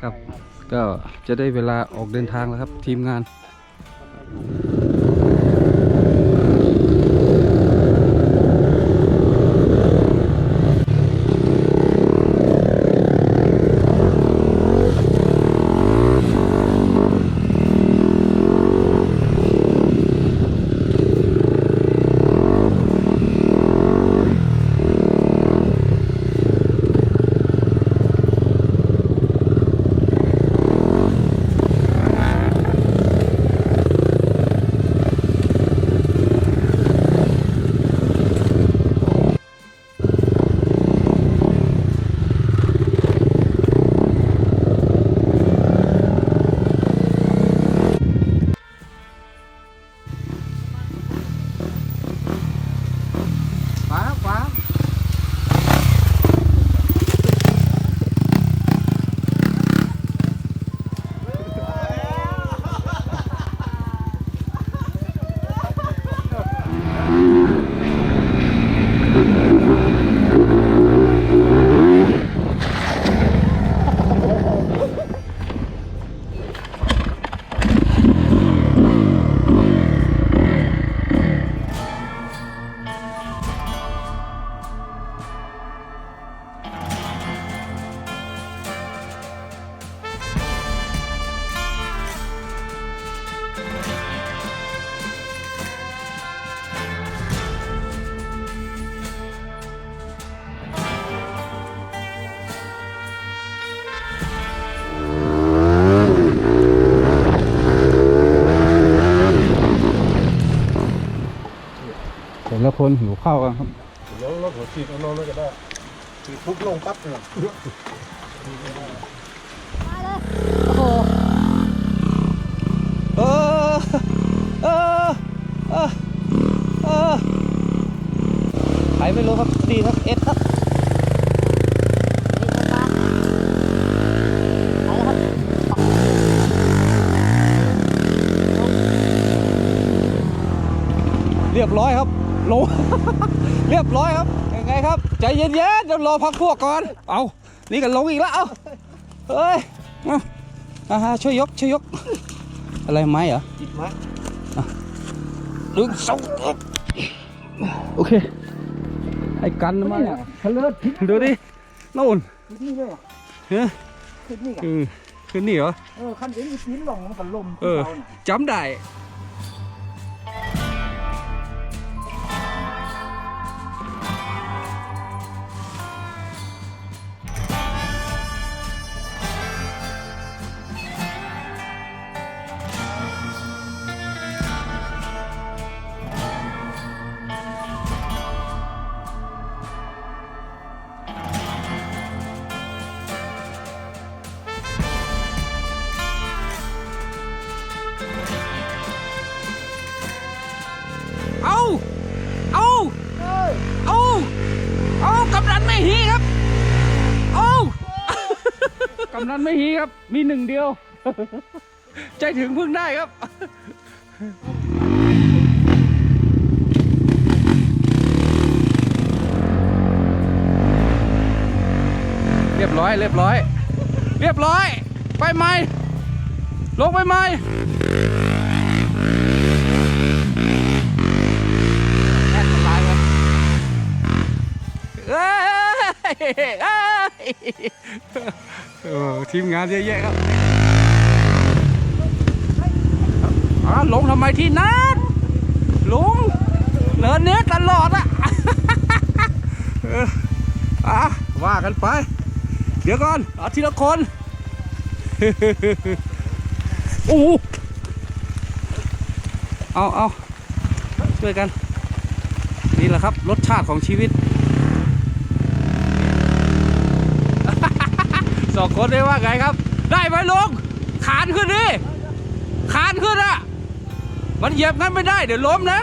ครับ ก็จะได้เวลาออกเดินทางแล้วครับทีมงาน แต่ละคนหิวข้าวกันครับเดี๋ยวรถหัวฉีดเอานอนไว้ก็ได้ฉีดปุ๊บลงปั๊บเลยเออเออเออเออใครไม่รู้ครับดีครับเอสครับเรียบร้อยครับ ลง เรียบร้อยครับ ยังไงครับ ใจเย็นๆเดี๋ยวรอพักพวกก่อน เอานี่กันลงอีกแล้ว เอาเฮ้ยเอาอ่าช่วยยก ช่วยยก อะไรไม้เหรอจิบมะหนึ่งสองโอเค ไอ้กันมาเนี่ยทะเลิศทิศดูดินู่นนี่เลยเหรอเฮ้ยทิศนี่กันอืมขึ้นนี่เหรอ เออคันเอ็นอีทิศลงมันก็ลมเออจำได้ำนันไม่ฮีครับ มีหนึ่งเดียว ใจถึงพึ่งได้ครับ เรียบร้อยเรียบร้อย เรียบร้อย ไปไหมลงไปไหมแอดมันร้ายครับเอ้ย อ้ยเอทีมงานเยอะแยะครับอ่าลงทำไมที่นั้นลงเนินเนี้ยตลอดอะอะว่ากันไป เดี๋ยวก่อนเอาทีละคนโอ้เอาเอาช่วยกัน นี่แหละครับ รสชาติของชีวิต องคนได้ว่าไงครับ ได้ไหมลุงขานขึ้นดิขานขึ้นอะมันเหยียบงั้นไม่ได้เดี๋ยวล้มนะ